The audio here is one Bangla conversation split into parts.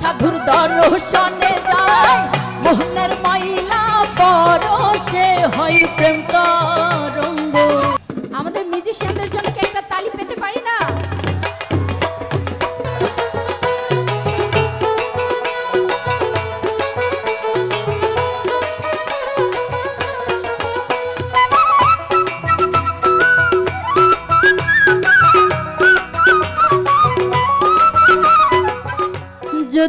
সাধুর দর্শনে যায়। মোহনের মাইলা পরশে হয় প্রেম তরঙ্গ। আমাদের মিউজিশিয়ানদের জন্য একটা তালি পেতে পারি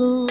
যদি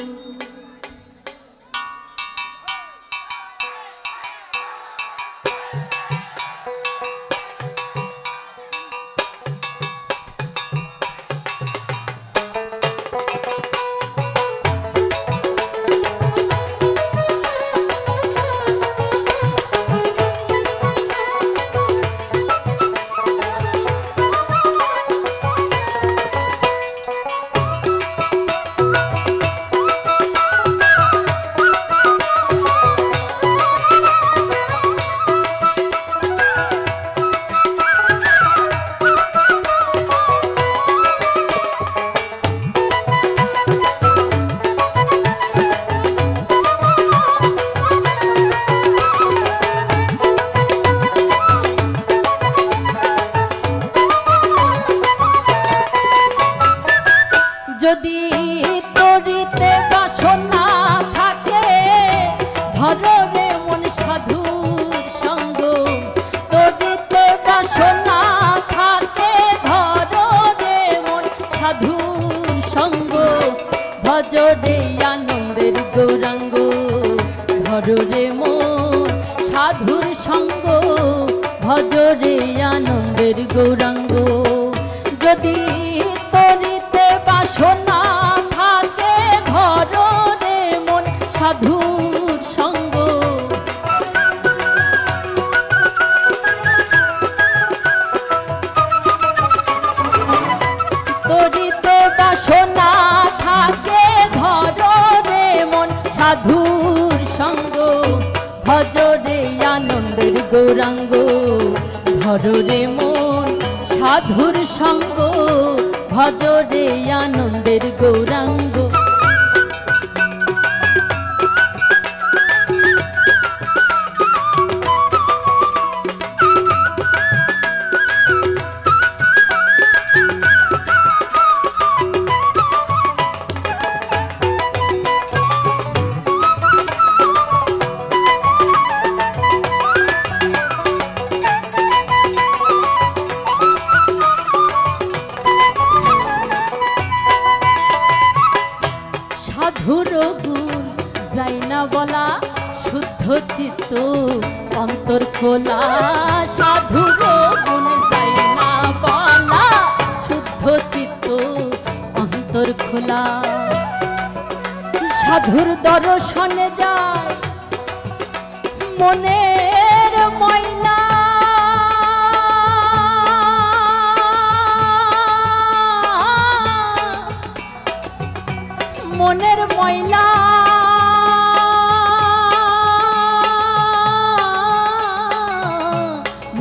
সাধুর সঙ্গ। বাসনা থাকে সঙ্গ। গৌরাঙ্গ ধরো মন সাধুর সঙ্গ। ভজরে আনন্দের গৌরাঙ্গ সাধুর দর্শনে যায়। মনের ময়লা। মনের ময়লা।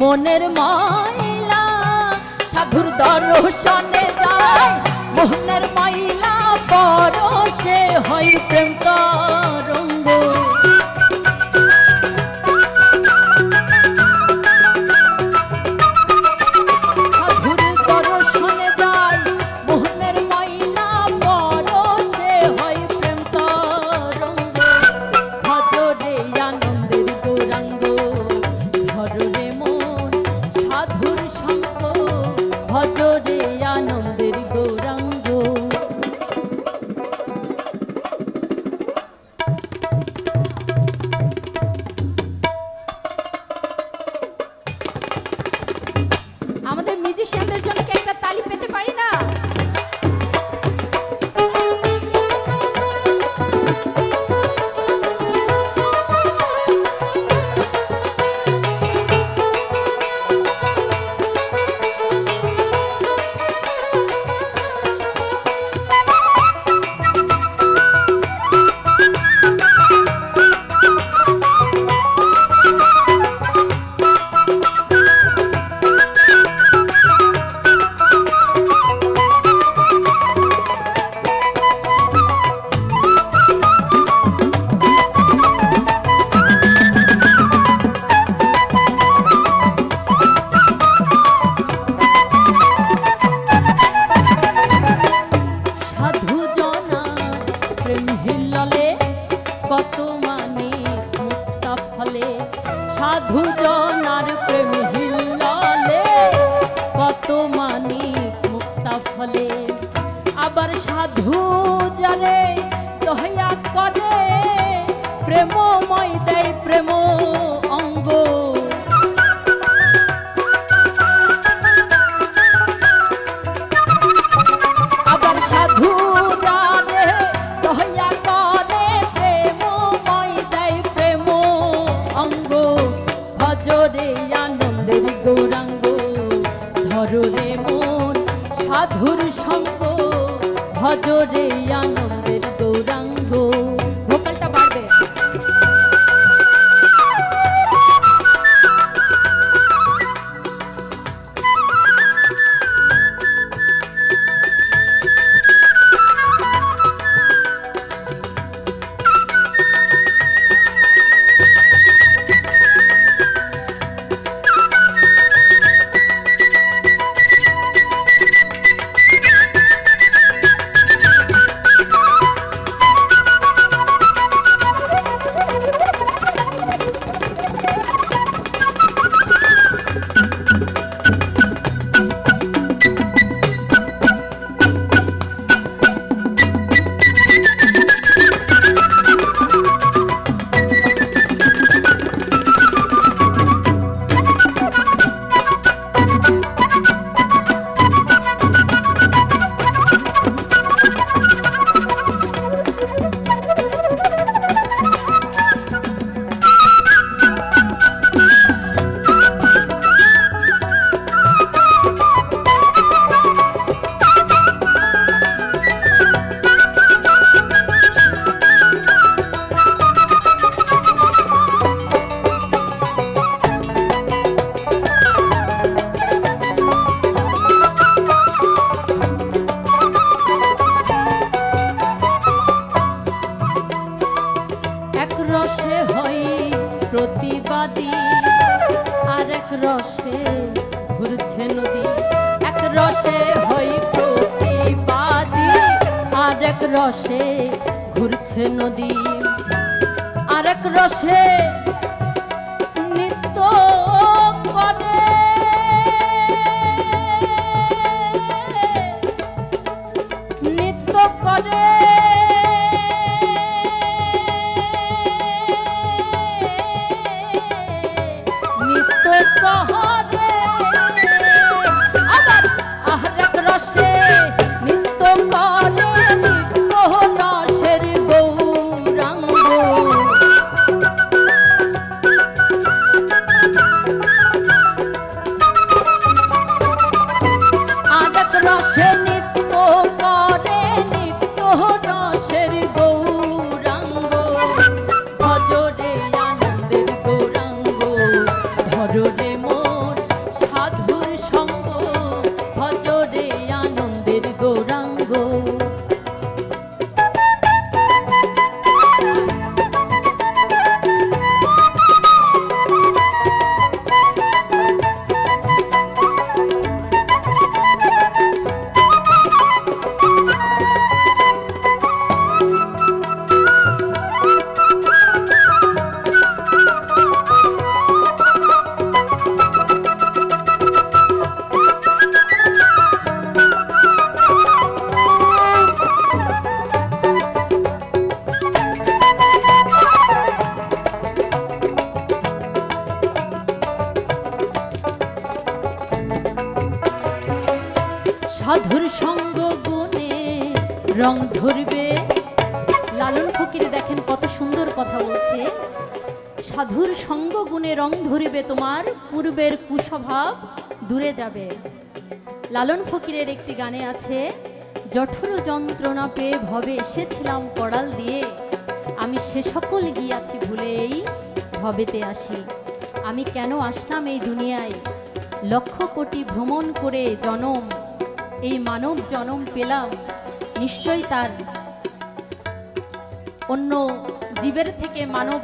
মনের ময়লা। সাধুর দর্শনে সাধু জনার ভজরে রসে ঘুরছে নদী। আরেক রসে রং ধরবে। লালন ফকিরে দেখেন কত সুন্দর কথা বলছে। সাধুর সঙ্গ গুণে রং ধরিবে তোমার, পূর্বের কুস্বভাব দূরে যাবে। লালন ফকিরের একটি গানে আছে, জঠর যন্ত্রণা পেয়ে ভবে এসেছিলাম কড়াল দিয়ে। আমি সে সকল গিয়াছি ভুলেই ভবেতে আসি। আমি কেন আসলাম এই দুনিয়ায়? লক্ষ কোটি ভ্রমণ করে জনম, এই মানব জনম পেলাম। নিশ্চয়ই তার। অন্য জীবের থেকে মানব,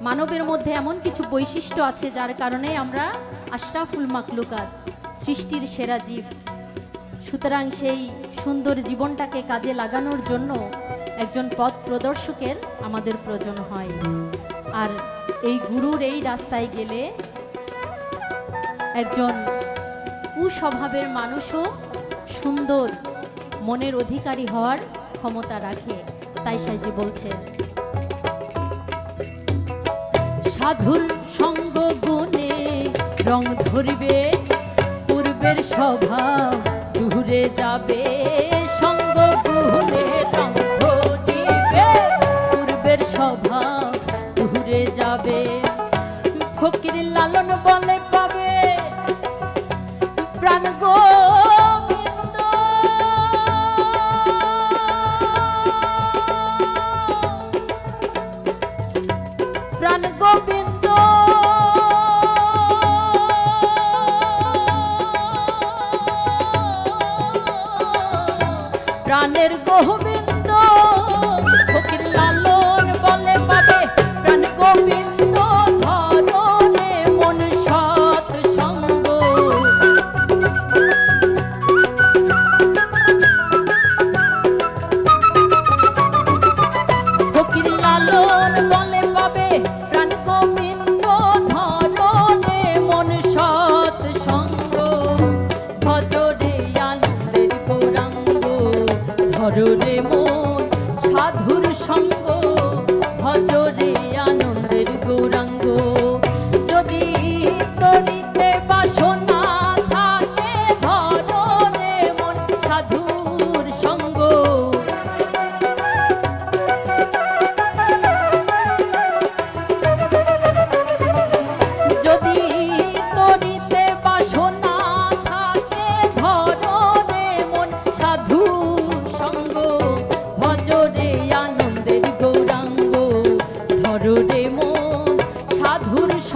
মানবের মধ্যে এমন কিছু বৈশিষ্ট্য আছে যার কারণে আমরা আশরাফুল মাকলুকাত সৃষ্টির সেরা জীব। সুতরাং সেই সুন্দর জীবনটাকে কাজে লাগানোর জন্য একজন পথ প্রদর্শকের আমাদের প্রয়োজন হয়। আর এই গুরুর এই রাস্তায় গেলে একজন কুস্বভাবের মানুষও সুন্দর মনের অধিকারী হওয়ার ক্ষমতা রাখে, তাই সাইজি বলছে। সাধুর সঙ্গ গুণে রং ধরবে, পূর্বের স্বভাব দূরে যাবে।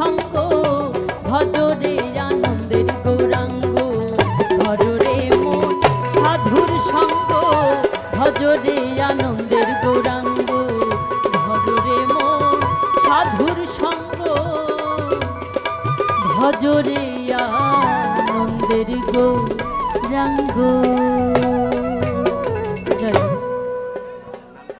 সঙ্গ ভজরে